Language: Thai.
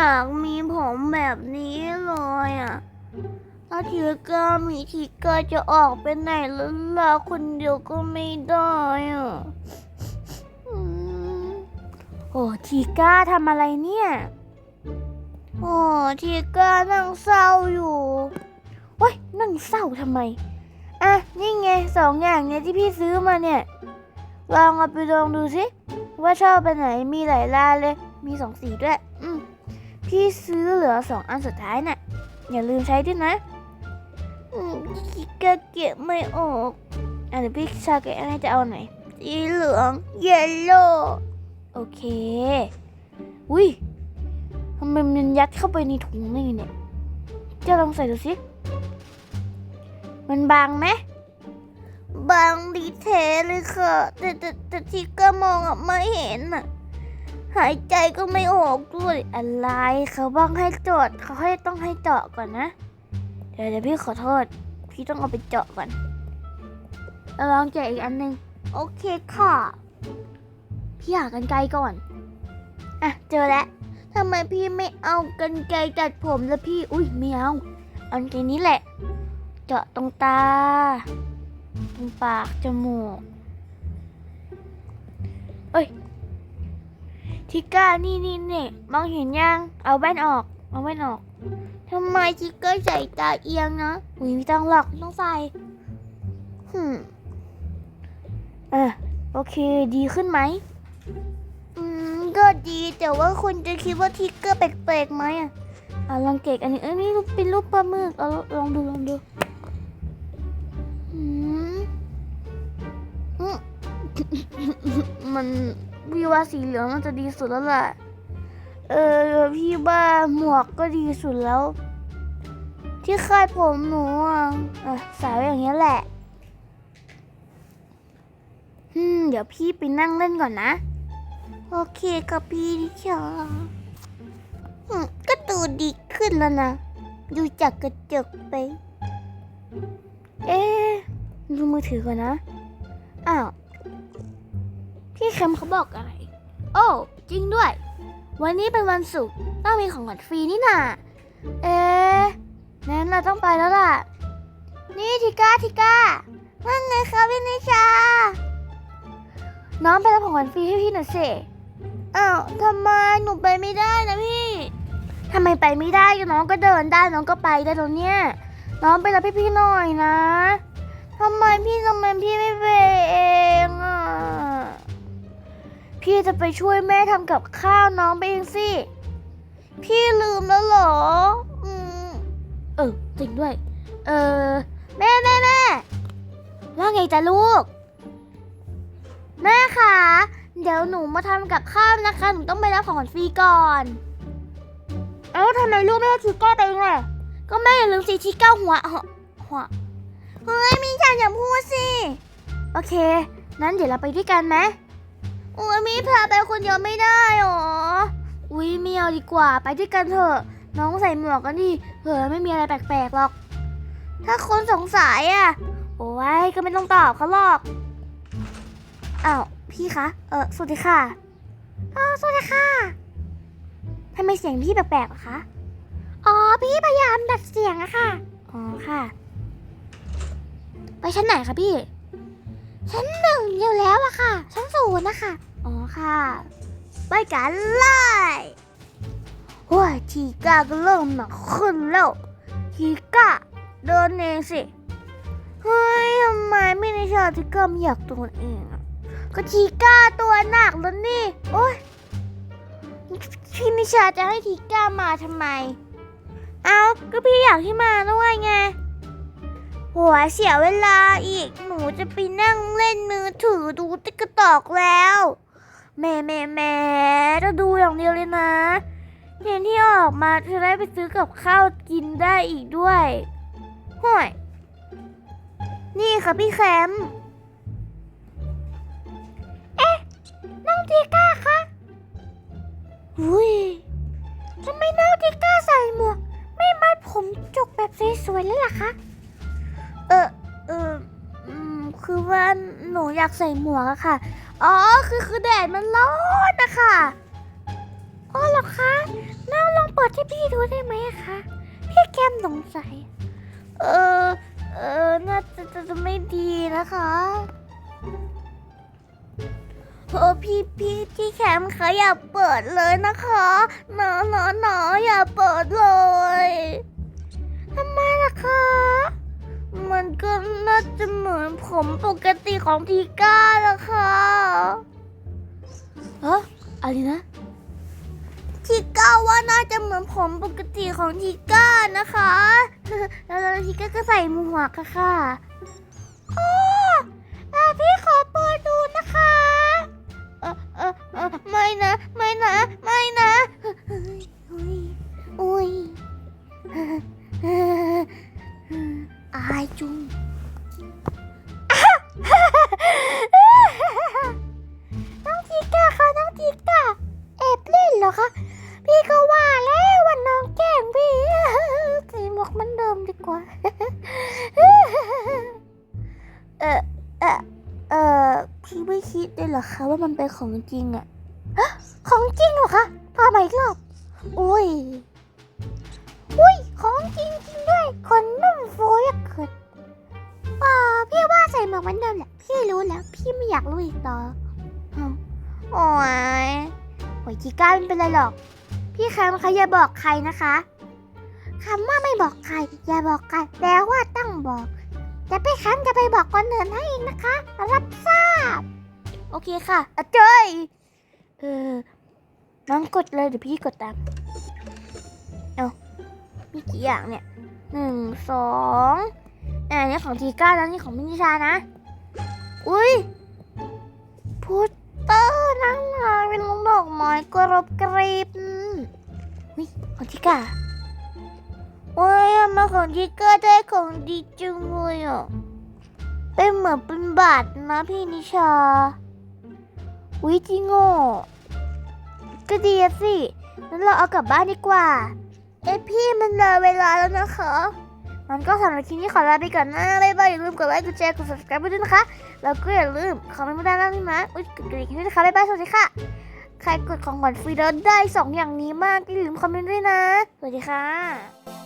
อยากมีผมแบบนี้เลยอะ ถ้าทีเกอร์มีทีเกอร์จะออกไปไหนแล้วล่ะคนเดียวก็ไม่ได้อะอืมโอ้ทีก้าทำอะไรเนี่ย โอ้ทีเกอร์นั่งเศร้าอยู่โอ้ยนั่งเศร้าทำไม อะ นี่ไงสองอย่างเนี่ยที่พี่ซื้อมาเนี่ย ลองเอาไปลองดูสิว่าชอบไปไหนมีหลายลายเลย มีสองสีด้วย อืม พี่ซื้อเหลือสองอันสุดท้ายน่ะ อย่าลืมใช้ด้วยนะอืมพี่ก็เก็บไม่ออกอะเดี๋ยวพี่ชาแกะให้จะเอาไหนสีเหลืองเยลโล่โอเค อุ้ยทำไมมันยัดเข้าไปในถุงนี่เนี่ยจะลองใส่ดูสิ มันบางไหมบางดีเทเลยค่ะ แต่แต่แต่ที่ก็มองอะไม่เห็นอะ หายใจก็ไม่ออกด้วยอะไรเขาบ้างให้จดเขาให้ต้องให้เจาะก่อนนะ เดี๋ยวเดี๋ยวพี่ขอโทษ พี่ต้องเอาไปเจาะก่อนเอาลองแกะอีกอันหนึ่งโอเคค่ะ พี่หากันไกลก่อน อะเจอแล้วทำไมพี่ไม่เอากันไกรตัดผมแล้วพี่ อุ้ยไม่เอาอันนี้นี้แหละ เจาะตรงตา ตรงปาก จมูก ทิก้านี่นี่นี่มองเห็นยังเอาแว่นออกเอาแว่นออกทำไมชิคเกอร์ใส่ตาเอียงนะอุ้ยไม่ต้องหรอกต้องใส่หืมอะโอเคดีขึ้นไหมอืมก็ดีแต่ว่าคนจะคิดว่าทิกเกอร์แปลกๆไหมอะอะลองเกะอันนี้เอ้ยนี่เป็นรูปปลาหมึกเอาลองดูลองดูอืมอืมมัน พี่ว่าสีเหลืองน่าจะดีสุดแล้วแหละเออพี่ว่าหมวกก็ดีสุดแล้ว ที่คาดผมหนูอะส่ไว้อย่างเงี้ยแหละอืมเดี๋ยวพี่ไปนั่งเล่นก่อนนะ โอเคกับพี่ดิชาอืมก็ดูดีขึ้นแล้วนะ ดูจากกระจกไป เอ๊ดูมือถือก่อนนะ อ้าว พี่เคมเขาบอกอะไร โอ้ จริงด้วย วันนี้เป็นวันศุกร์ต้องมีของขวัญฟรีนี่นาเอ๊ะงั้นเราต้องไปแล้วล่ะ นี่ทิก้าทิก้าว่าไงคะพี่นิชา น้องไปรับของขวัญฟรีให้พี่หน่อยสิอ้าวทำไมหนูไปไม่ได้นะพี่ทำไมไปไม่ได้น้องก็เดินได้น้องก็ไปได้แล้วเนี่ยน้องไปรับพี่พี่ๆหน่อยนะทำไมพี่ทำไมพี่ไม่ไปเอง พี่จะไปช่วยแม่ทำกับข้าวน้องไปเองสิ พี่ลืมแล้วเหรอ อืม เออจริงด้วย เออ แม่แม่แม่ ว่าไงจ๊ะลูก แม่คะเดี๋ยวหนูมาทำกับข้าวนะคะ หนูต้องไปรับของขวัญฟรีก่อน เอ้าทำไมลูกไม่ให้ชิก้าไปเองล่ะก็แม่อย่าลืมสีที่เก้าหัวหัวหัวเฮ้ยมีฉันอย่าพูดสิ โอเค นั้นเดี๋ยวเราไปด้วยกันไหมโอ้ยมีพาไปคนเดียวไม่ได้หรอ อุ้ยไม่เอาดีกว่าไปด้วยกันเถอะ น้องใส่หมวกกันดิเผื่อไม่มีอะไรแปลกๆหรอก ถ้าคนสงสัยอะ โอ้ยก็ไม่ต้องตอบเขาหรอกอ้าวพี่คะ เออสวัสดีค่ะอ๋อสวัสดีค่ะทำไมเสียงพี่แปลกๆอะคะ อ๋อ พี่พยายามดัดเสียงอะค่ะ อ๋อค่ะ ไปชั้นไหนคะพี่ ชั้นหนึ่งอยู่แล้วอะค่ะ ชั้นศูนย์นะคะ ค่ะ ไปกันเลยโอ้ยทีก้าก็เริ่มหนักขึ้นแล้วทีก้าเดินเองสิเฮ้ยทำไมไม่ในชาทีก้าไม่อยากตัวเองอะก็ทีก้าตัวหนักแล้วนี่โอ้ยพี่นิชาจะให้ทีก้ามาทำไม เอาก็พี่อยากให้มาด้วยไงหัวเสียเวลาอีก หนูจะไปนั่งเล่นมือถือดูติ๊กตอกแล้ว แม่แม่แม่จะดูอย่างเดียวเลยนะเห็นที่ออกมาจะได้ไปซื้อกับข้าวกินได้อีกด้วยห่วยนี่ค่ะพี่แคมเอ๊ะน้องทีก้าคะอุ้ยทำไมน้องทีก้าใส่หมวก ไม่มัดผมจกแบบสวยๆเลยล่ะคะ เออเออคือว่าหนูอยากใส่หมวกอะค่ะ อ๋อ คือคือแดดมันร้อนนะคะอ๋อเหรอคะน้องลองดให้พี่ดูได้ไหมคะ พี่แกมสงสัย เออ เออ น่าจะจะจะไม่ดีนะคะเออพี่พี่พี่แคมคะอย่าเปิดเลยนะคะหนอหนอหนออย่าเปิดเลยทำไมล่ะคะ มันก็น่าจะเหมือนผมปกติของทีก้าละค่ะเอออะไรนะทีก้าว่าน่าจะเหมือนผมปกติของทีก้านะคะ แล้วแล้วทีก้าก็ใส่หมวกอะค่ะโอ้อะพี่ขอเปิดดูนะคะ เออเออเออไม่นะ ไม่นะ ว่ามันเป็นของจริงอะของจริงเหรอคะพามาอีกรอบอุ้ยอุ้ยของจริงจริงด้วยคนนุ่มฟูยากเกิดป่าพี่ว่าใส่หมวกมือนเดิมแหละพี่รู้แล้ว พี่ไม่อยากรู้อีกต่ออืมโอ้ยโอ้ยจีก้าไม่เป็นไรหรอก พี่แคมคะอย่าบอกใครนะคะคำว่าไม่บอกใคร อย่าบอกใครแปลว่าต้องบอกแต่พี่แคมจะไปบอกคนอื่นให้เองนะคะ รับทราบ โอเคค่ะอเจยเออน้องกดเลยเดี๋ยวพี่กดตาม เอามีกี่อย่างเนี่ยหนึ่งสองอ่านี่ของทีก้าแล้วนี่ของมินิชานะ อุ้ยพุตเตอร์นั่งมาเป็นดอกไม้กรบกรีบอุ้ยของทีก้าโอ้ยมาของทีก้าได้ของดีจังเลยอะเป็นเหมือนเป็นบาทนะพี่นิชา วิจริงอ่ก็ดีอะสิงั้นเราเอากลับบ้านดีกว่า เอ้พี่มันเลยเวลาแล้วนะคะมันก็สำหรับคลิปนี้ขอลาไปก่อนนะบ๊ายบายอย่าลืมกดไลค์กดแชร์กด subscribe ด้วยนะคะ แล้วก็อย่าลืมคอมเมนต์มาด้านล่างนี่นะอุ้ยกดกระดิ่งด้วยนะคะบ๊ายบายสวัสดีค่ะ ใครกดของขวัญฟรีแล้วได้สองอย่างนี้มากอย่าลืมคอมเมนต์ด้วยนะ สวัสดีค่ะ